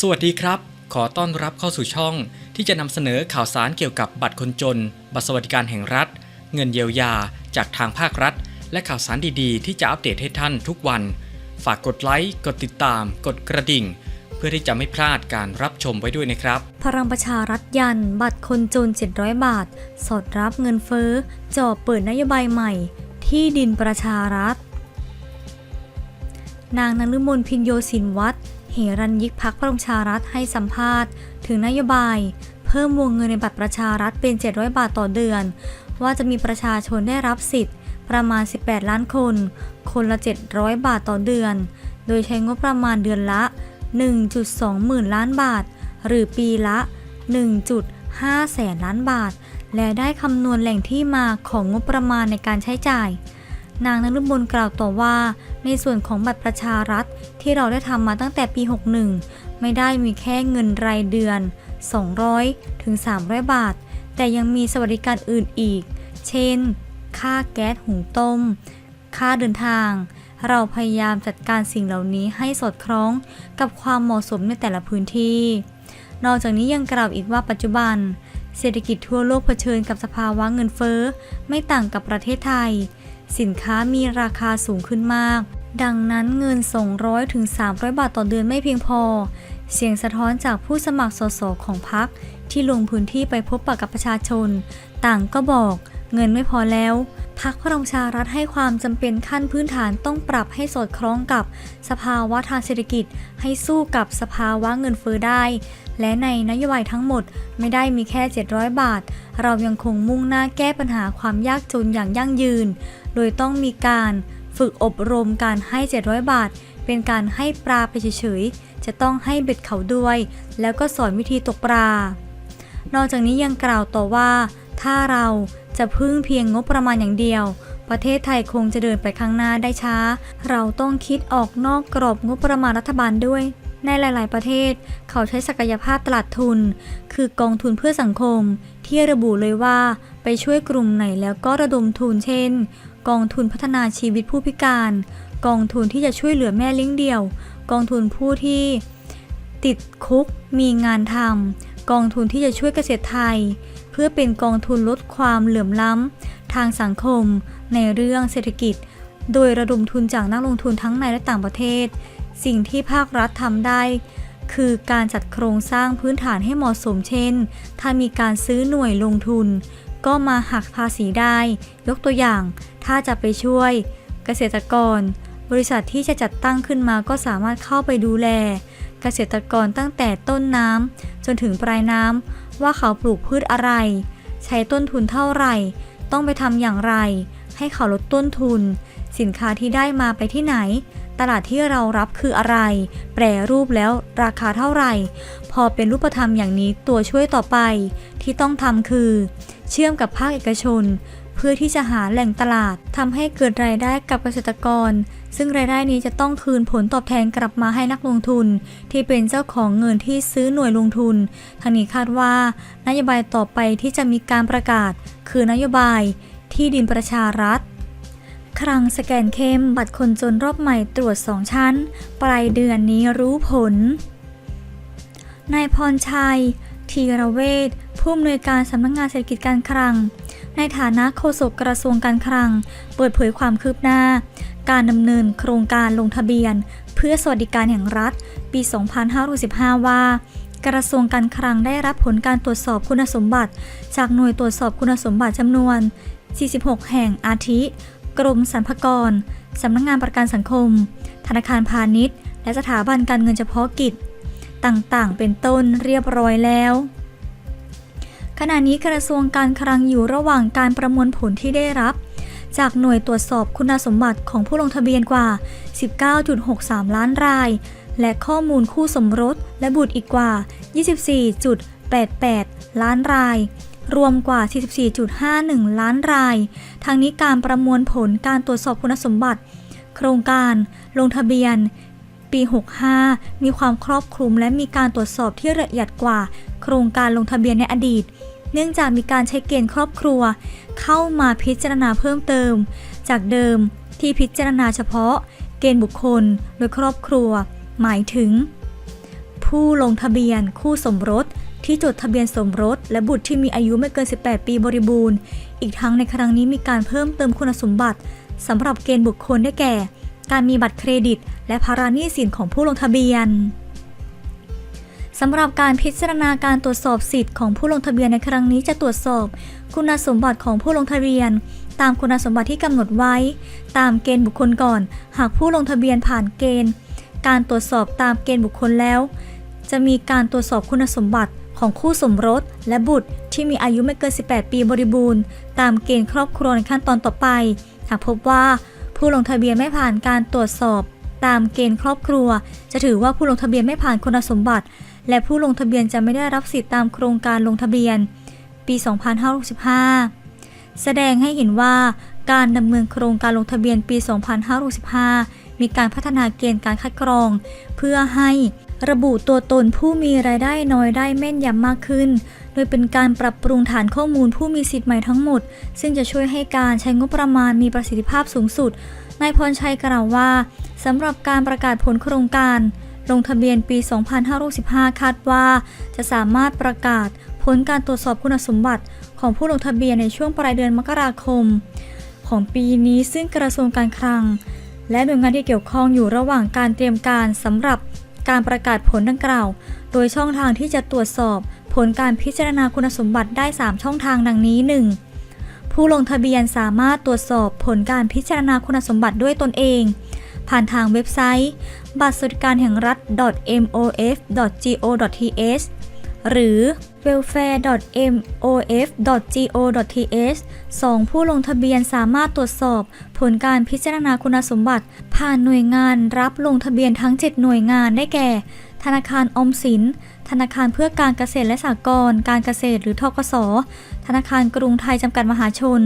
สวัสดีครับ ขอต้อนรับเข้าสู่ช่อง ที่จะนำเสนอข่าวสารเกี่ยวกับบัตรคนจน บัตรสวัสดิการแห่งรัฐ เงินเยียวยา จากทางภาครัฐ และข่าวสารดีๆ ที่จะอัปเดตให้ท่านทุกวัน ฝากกดไลค์ กดติดตาม กดกระดิ่ง เพื่อที่จะไม่พลาดการรับชมไว้ด้วยนะครับ พลังประชารัฐยัน บัตรคนจน 700 บาท สอดรับเงินเฟ้อจ่อเปิดนโยบายใหม่ ที่ดินประชารัฐนางนฤมลพินโยสินวัตร เหรัญยิกพักพลังชารัฐให้สัมภาษณ์ ถึงนโยบาย เพิ่มวงเงินในบัตรประชารัฐเป็น 700 บาทต่อเดือน ว่าจะมีประชาชนได้รับสิทธิ์ ประมาณ 18 ล้านคน คนละ 700 บาทต่อเดือน โดยใช้งบประมาณเดือนละ 1.2 หมื่นล้านบาท หรือปีละ 1.5 แสนล้านบาท และได้คำนวณแหล่งที่มาของงบประมาณในการใช้จ่าย นางนฤมลกล่าวต่อว่า ในส่วนของบัตรประชารัฐที่เราได้ทำมาตั้งแต่ปี 61 ไม่ได้มีแค่เงินรายเดือน 200 ถึง 300 บาท แต่ยังมีสวัสดิการอื่นอีก เช่น ค่าแก๊สหุงต้ม ค่าเดินทาง เราพยายามจัดการสิ่งเหล่านี้ให้สอดคล้องกับความเหมาะสมในแต่ละพื้นที่ นอกจากนี้ยังกล่าวอีกว่าปัจจุบัน เศรษฐกิจทั่วโลกเผชิญกับสภาวะเงินเฟ้อ ไม่ต่างกับประเทศไทย สินค้ามีราคาสูงขึ้นมาก ดังนั้นเงิน 200ถึง300 บาทต่อเดือนไม่เพียงพอ เสียงสะท้อนจากผู้สมัครสสของพรรคที่ลงพื้นที่ไปพบปะกับประชาชน ต่างก็บอกเงินไม่พอแล้ว พักพลังชารัฐให้ความจำเป็นขั้นพื้นฐานต้องปรับให้สอดคล้องกับสภาวะทางเศรษฐกิจ ให้สู้กับสภาวะเงินเฟ้อได้ และในนโยบายทั้งหมดไม่ได้มีแค่ 700 บาท เรายังคงมุ่งหน้าแก้ปัญหาความยากจนอย่างยั่งยืน โดยต้องมีการฝึกอบรมการให้ 700 บาท เป็นการให้ปลาไปเฉยๆ จะต้องให้เบ็ดเขาด้วย แล้วก็สอนวิธีตกปลา นอกจากนี้ยังกล่าวต่อว่า ถ้าเราจะพึ่งเพียงงบประมาณอย่างเดียว ประเทศไทยคงจะเดินไปข้างหน้าได้ช้า เราต้องคิดออกนอกกรอบงบประมาณรัฐบาลด้วย ในหลาย ๆ ประเทศ เขาใช้ศักยภาพตลาดทุน คือกองทุนเพื่อสังคม ที่ระบุเลยว่าไปช่วยกลุ่มไหนแล้วก็ระดมทุนเช่น กองทุนพัฒนาชีวิตผู้พิการ กองทุนที่จะช่วยเหลือแม่เลี้ยงเดี่ยว กองทุนผู้ที่ ติดคุกมีงานทำกองทุนที่จะช่วยเกษตรไทย เพื่อเป็นกองทุนลดความเหลื่อมล้ำ ทางสังคม ในเรื่องเศรษฐกิจ โดยระดมทุนจากนักลงทุนทั้งในและต่างประเทศ สิ่งที่ภาครัฐทำได้ คือการจัดโครงสร้างพื้นฐานให้เหมาะสมเช่น ถ้ามีการซื้อหน่วยลงทุน ก็มาหักภาษีได้ ยกตัวอย่าง ถ้าจะไปช่วย เกษตรกร บริษัทที่จะจัดตั้งขึ้นมาก็สามารถเข้าไปดูแล เกษตรกรตั้งแต่ต้นน้ำจนถึงปลายน้ำ ว่าเขาปลูกพืชอะไร ใช้ต้นทุนเท่าไหร่ ต้องไปทำอย่างไร ให้เขาลดต้นทุน สินค้าที่ได้มาไปที่ไหน ตลาดที่เรารับคืออะไร แปรรูปแล้วราคาเท่าไหร่ พอเป็นรูปธรรมอย่างนี้ตัวช่วยต่อไป ที่ต้องทำคือ เชื่อมกับภาคเอกชน เพื่อที่จะหาแหล่งตลาดทำให้เกิดรายได้กับเกษตรกร ซึ่งรายได้นี้จะต้องคืนผลตอบแทนกลับมาให้นักลงทุน ที่เป็นเจ้าของเงินที่ซื้อหน่วยลงทุนทางนี้คาดว่านโยบายต่อไปที่จะมีการประกาศ คือนโยบาย ที่ดินประชารัฐครั้งสแกนเข้มบัตรคนจนรอบใหม่ตรวจ 2 ชั้น ปลายเดือนนี้รู้ผล นายพรชัยธีระเวชผู้อำนวยการสำนักงงานเศรษฐกิจการคลัง ในฐานะโฆษกกระทรวงการคลัง เปิดเผยความคืบหน้า การดำเนินโครงการลงทะเบียน เพื่อสวัสดิการแห่งรัฐ ปี 2515ว่ากระทรวงการคลังได้รับผลการตรวจสอบคุณสมบัติ จากหน่วยตรวจสอบคุณสมบัติจำนวน 46 แห่งอาทิ กรมสรรพากรสำนักงานประกันสังคม ธนาคารพาณิชย์ และสถาบันการเงินเฉพาะกิจ ต่างๆ เป็นต้นเรียบร้อยแล้ว ขณะนี้กระทรวงการคลังอยู่ระหว่างการประมวลผลที่ได้รับ จากหน่วยตรวจสอบคุณสมบัติของผู้ลงทะเบียนกว่า 19.63 ล้านราย และข้อมูลคู่สมรสและบุตรอีกกว่า 24.88 ล้านราย รวมกว่า 44.51 ล้านราย ทางนี้การประมวลผลการตรวจสอบคุณสมบัติ โครงการ ลงทะเบียน ปี 65 มีความครอบคลุมและมีการตรวจสอบที่ละเอียดกว่า โครงการลงทะเบียนในอดีต เนื่องจากมีการใช้เกณฑ์ครอบครัว เข้ามาพิจารณาเพิ่มเติม จากเดิมที่พิจารณาเฉพาะ เกณฑ์บุคคลโดยครอบครัว หมายถึง ผู้ลงทะเบียนคู่สมรสที่จดทะเบียนสมรส และบุตรที่มีอายุไม่เกิน 18 ปีบริบูรณ์ อีกทั้งในครั้งนี้มีการเพิ่มเติมคุณสมบัติสำหรับเกณฑ์บุคคลได้แก่ การมีบัตรเครดิต และภาระหนี้สินของผู้ลงทะเบียนสำหรับการพิจารณาการตรวจสอบสิทธิ์ของผู้ลงทะเบียนในครั้งนี้จะตรวจสอบ คุณสมบัติของผู้ลงทะเบียน ตามคุณสมบัติที่กำหนดไว้ ตามเกณฑ์บุคคลก่อน หากผู้ลงทะเบียนผ่านเกณฑ์ การตรวจสอบตามเกณฑ์บุคคลแล้ว จะมีการตรวจสอบคุณสมบัติของคู่สมรส และบุตรที่มีอายุไม่เกิน 18 ปีบริบูรณ์ ตามเกณฑ์ครอบครัวในขั้นตอนต่อไป หากพบว่า ผู้ลงทะเบียนไม่ผ่านการตรวจสอบ ตามเกณฑ์ครอบครัว จะถือว่าผู้ลงทะเบียนไม่ผ่านคุณสมบัติ และผู้ลงทะเบียนจะไม่ได้รับสิทธิตามโครงการลงทะเบียน ปี 2565 แสดงให้เห็นว่าการดำเนินโครงการลงทะเบียนปี 2565 มีการพัฒนาเกณฑ์การคัดกรอง เพื่อให้ ระบุตัวตนผู้มีรายได้น้อยได้แม่นยำมากขึ้น โดยเป็นการปรับปรุงฐานข้อมูลผู้มีสิทธิ์ใหม่ทั้งหมด ซึ่งจะช่วยให้การใช้งบประมาณมีประสิทธิภาพสูงสุด นายพรชัยกล่าวว่าสำหรับการประกาศผลโครงการ ลงทะเบียนปี 2565 คาดว่า จะสามารถประกาศผลการตรวจสอบคุณสมบัติ ของผู้ลงทะเบียนในช่วงปลายเดือนมกราคม ของปีนี้ซึ่งกระทรวงการคลัง และหน่วยงานที่เกี่ยวข้องอยู่ระหว่างการเตรียมการสำหรับ การประกาศผลดังกล่าว โดยช่องทางที่จะตรวจสอบ ผลการพิจารณาคุณสมบัติได้ 3 ช่องทางดังนี้ 1. ผู้ลงทะเบียนสามารถตรวจสอบผลการพิจารณาคุณสมบัติด้วยตนเอง ผ่านทางเว็บไซต์ บัตรสวัสดิการแห่งรัฐ mof.go.th หรือ welfare.mof.go.th 2. ผู้ลงทะเบียนสามารถตรวจสอบ ผลการพิจารณาคุณสมบัติ ผ่านหน่วยงานรับลงทะเบียนทั้ง 7 หน่วยงานได้แก่ ธนาคารอมสิน ธนาคารเพื่อการเกษตรและสหกรณ์การเกษตรหรือทกส ธนาคารกรุงไทยจำกัดมหาชน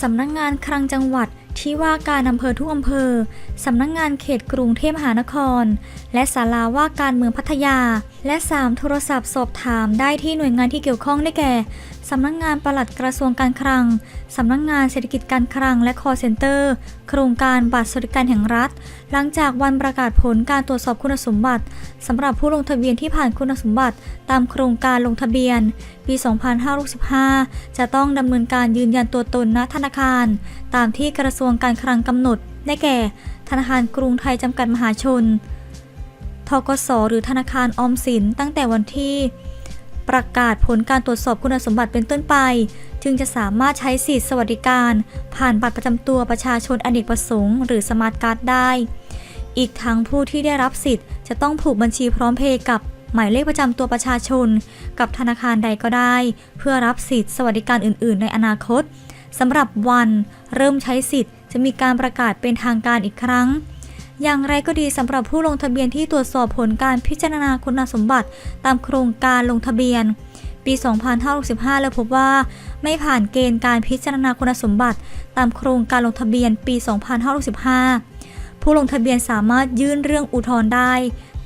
สำนักงานคลังจังหวัด ที่ว่าการอำเภอทุกอำเภอ สำนักงานเขตกรุงเทพมหานคร และศาลาว่าการเมืองพัทยา และ 3 โทรศัพท์สอบถามได้ที่หน่วยงานที่เกี่ยวข้องได้แก่ สำนักงานปลัดกระทรวงการคลัง สำนักงานเศรษฐกิจการคลังและ call center โครงการบัตรสวัสดิการแห่งรัฐ หลังจากวันประกาศผลการตรวจสอบคุณสมบัติสำหรับผู้ลงทะเบียนที่ผ่านคุณสมบัติ ตามโครงการลงทะเบียน ปี 2565 จะต้องดำเนินการยืนยันตัวตนณธนาคาร ตามที่กระทรวงการคลังกำหนด ได้แก่ ธนาคารกรุงไทยจำกัดมหาชน ทกสหรือธนาคารออมสินตั้งแต่วันที่ ประกาศผลการตรวจสอบคุณสมบัติเป็นต้นไป จึงจะสามารถใช้สิทธิสวัสดิการ ผ่านบัตรประจำตัวประชาชนอเนกประสงค์หรือสมาร์ทการ์ดได้ อีกทั้งผู้ที่ได้รับสิทธิ์ จะต้องผูกบัญชีพร้อมเพย์กับหมายเลขประจำตัวประชาชน กับธนาคารใดก็ได้ เพื่อรับสิทธิสวัสดิการอื่น ๆ ในอนาคตสำหรับวันเริ่มใช้สิทธิ์จะมีการประกาศเป็นทางการอีกครั้ง อย่างไรก็ดีสำหรับผู้ลงทะเบียนที่ตรวจสอบผลการพิจารณาคุณสมบัติตามโครงการลงทะเบียน ปี 2565 แล้วพบว่า ไม่ผ่านเกณฑ์การพิจารณาคุณสมบัติ ตามโครงการลงทะเบียนปี 2565 ผู้ลงทะเบียนสามารถยื่นเรื่องอุทธรณ์ได้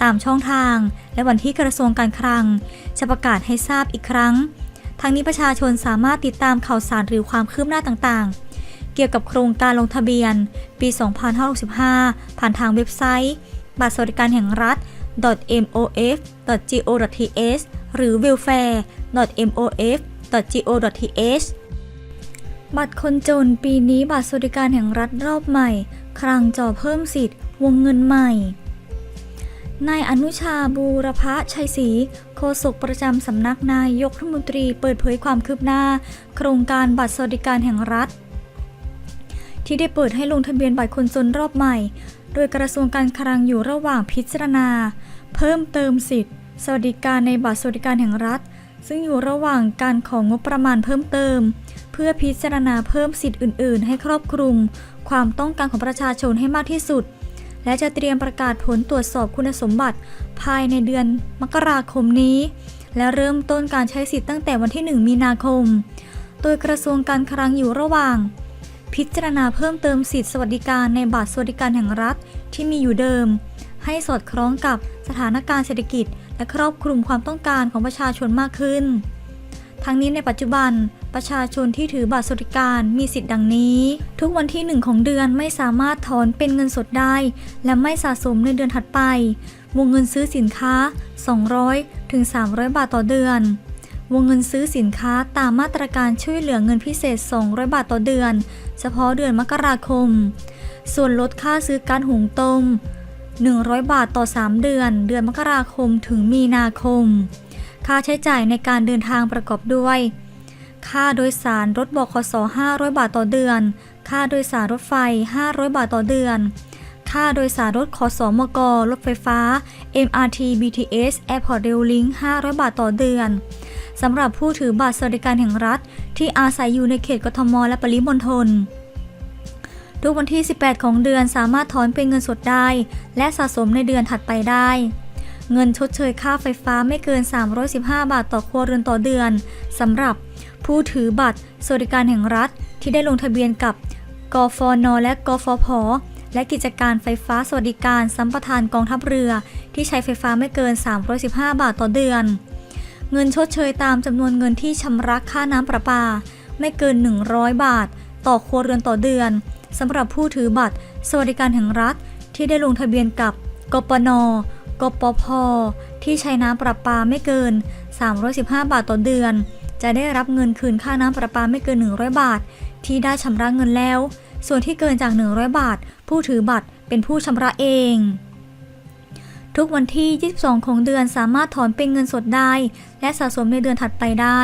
ตามช่องทาง และวันที่กระทรวงการคลัง จะประกาศให้ทราบอีกครั้ง ทั้งนี้ประชาชนสามารถติดตามข่าวสารหรือความคืบหน้าต่างๆ กี่ยวกับโครงการลงทะเบียน ปี 2565 ผ่านทางเว็บไซต์ บัตรสวัสดิการแห่งรัฐ mof.go.th หรือ welfare.mof.go.th บัตรคนจนปีนี้บัตรสวัสดิการแห่งรัฐรอบใหม่ ครั้งจอเพิ่มสิทธิ์ วงเงินใหม่ นายอนุชาบูรพะชัยศรีโฆษกประจำสำนักนายกรัฐมนตรีเปิดเผยความคืบหน้า โครงการบัตรสวัสดิการแห่งรัฐ ที่ได้เปิดให้ลงทะเบียนบัตรคนจนรอบใหม่ โดยกระทรวงการคลังอยู่ระหว่างพิจารณา เพิ่มเติมสิทธิ์ สวัสดิการในบัตรสวัสดิการแห่งรัฐ ซึ่งอยู่ระหว่างการของงบประมาณเพิ่มเติม เพื่อพิจารณาเพิ่มสิทธิ์อื่น ๆ ให้ครอบคลุม ความต้องการของประชาชนให้มากที่สุด และจะเตรียมประกาศผลตรวจสอบคุณสมบัติ ภายในเดือนมกราคมนี้ และเริ่มต้นการใช้สิทธิ์ตั้งแต่วันที่ 1 มีนาคม โดยกระทรวงการคลังอยู่ระหว่าง พิจารณาเพิ่มเติมสิทธิสวัสดิการในบัตรสวัสดิการแห่งรัฐที่มีอยู่เดิม ให้สอดคล้องกับสถานการณ์เศรษฐกิจ และครอบคลุมความต้องการของประชาชนมากขึ้น ทั้งนี้ในปัจจุบันประชาชนที่ถือบัตรสวัสดิการมีสิทธิ์ดังนี้ ทุกวันที่ 1 ของเดือนไม่สามารถถอนเป็นเงินสดได้ และไม่สะสมในเดือนถัดไปวงเงินซื้อสินค้า 200-300 บาทต่อเดือน วงเงินซื้อสินค้าตามมาตรการช่วยเหลือเงินพิเศษ 200 บาทต่อเดือน เฉพาะเดือนมกราคม ส่วนลดค่าซื้อการหุงต้ม 100 บาทต่อ 3 เดือน เดือนมกราคมถึงมีนาคม ค่าใช้จ่ายในการเดินทางประกอบด้วย ค่าโดยสารรถบขส500 บาทต่อเดือน ค่าโดยสารรถไฟ 500 บาทต่อเดือนค่าโดยสารรถขสมกรถไฟฟ้า MRT BTS Airport Rail Link 500 บาทต่อเดือน สำหรับผู้ถือบัตรสวัสดิการแห่งรัฐ ที่อาศัยอยู่ในเขตกทม และปริมณฑลทุกวันที่ 18 ของเดือนสามารถถอนเป็นเงินสดได้ และสะสมในเดือนถัดไปได้ เงินชดเชยค่าไฟฟ้าไม่เกิน 315 บาทต่อครัวเรือนต่อเดือนสำหรับผู้ถือบัตรสวัสดิการแห่งรัฐ ที่ได้ลงทะเบียนกับกฟน และกฟผ และกิจการไฟฟ้าสวัสดิการสัมปทานกองทัพเรือ ที่ใช้ไฟฟ้าไม่เกิน 315 บาทต่อเดือน เงินชดเชยตามจำนวนเงินที่ชำระค่าน้ำประปา ไม่เกิน 100 บาท ต่อครัวเรือนต่อเดือนสำหรับผู้ถือบัตร สวัสดิการแห่งรัฐที่ได้ลงทะเบียนกับกปน กปพ ที่ใช้น้ำประปาไม่เกิน 315 บาทต่อเดือน จะได้รับเงินคืนค่าน้ำประปาไม่เกิน 100 บาท ที่ได้ชำระเงินแล้ว ส่วนที่เกินจาก 100 บาท ผู้ถือบัตรเป็นผู้ชำระเอง ทุกวันที่ 22 ของเดือนสามารถถอนเป็นเงินสดได้ และสะสมในเดือนถัดไปได้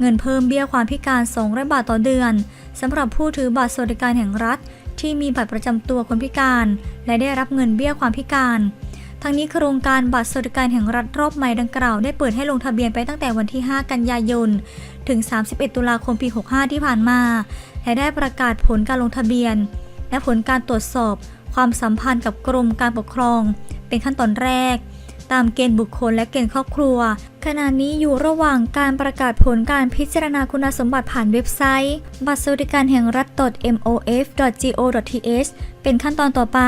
เงินเพิ่มเบี้ยความพิการ200บาทต่อเดือนสำหรับผู้ถือบัตรสวัสดิการแห่งรัฐ ที่มีบัตรประจำตัวคนพิการ และได้รับเงินเบี้ยความพิการ ทั้งนี้โครงการบัตรสวัสดิการแห่งรัฐรอบใหม่ดังกล่าวได้เปิดให้ลงทะเบียนไปตั้งแต่วันที่ 5 กันยายน ถึง 31 ตุลาคมปี 65 ที่ผ่านมา และได้ประกาศผลการลงทะเบียน และผลการตรวจสอบความสัมพันธ์กับกรมการปกครอง เป็นขั้นตอนแรก ตามเกณฑ์บุคคลและเกณฑ์ครอบครัว ขณะนี้อยู่ระหว่างการประกาศผลการพิจารณาคุณสมบัติผ่านเว็บไซต์ บัตรสวัสดิการแห่งรัฐ .mof.go.th เป็นขั้นตอนต่อไป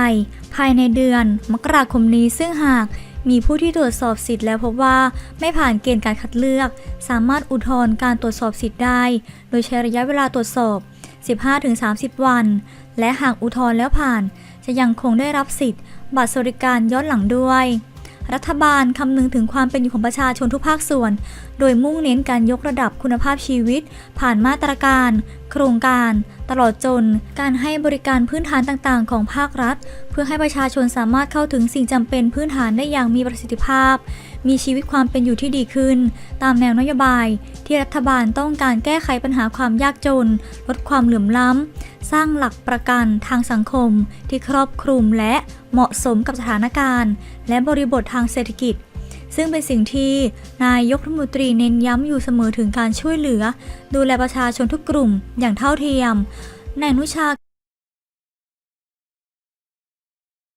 ภายในเดือน มกราคมนี้ซึ่งหากมีผู้ที่ตรวจสอบสิทธิ์แล้วพบว่าไม่ผ่านเกณฑ์การคัดเลือก สามารถอุทธรณ์การตรวจสอบสิทธิ์ได้ โดยใช้ระยะเวลาตรวจสอบ 15-30 วัน และหากอุทธรณ์แล้วผ่าน จะยังคงได้รับสิทธิ์ บัตรสวัสดิการย้อนหลังด้วย รัฐบาลคำนึงถึงความเป็นอยู่ของประชาชนทุกภาคส่วน โดยมุ่งเน้นการยกระดับคุณภาพชีวิต ผ่านมาตรการ โครงการ ตลอดจน การให้บริการพื้นฐานต่างๆ ของภาครัฐ เพื่อให้ประชาชนสามารถเข้าถึงสิ่งจำเป็นพื้นฐานได้อย่างมีประสิทธิภาพ มีชีวิตความเป็นอยู่ที่ดีขึ้น ตามแนวนโยบาย ที่รัฐบาลต้องการแก้ไขปัญหาความยากจน ลดความเหลื่อมล้ำ สร้างหลักประกันทางสังคม ที่ครอบคลุมและเหมาะสมกับสถานการณ์ และบริบททางเศรษฐกิจ ซึ่งเป็นสิ่งที่นายกรัฐมนตรีเน้นย้ำอยู่เสมอถึงการช่วยเหลือ ดูแลประชาชนทุกกลุ่มอย่างเท่าเทียมนายนุชา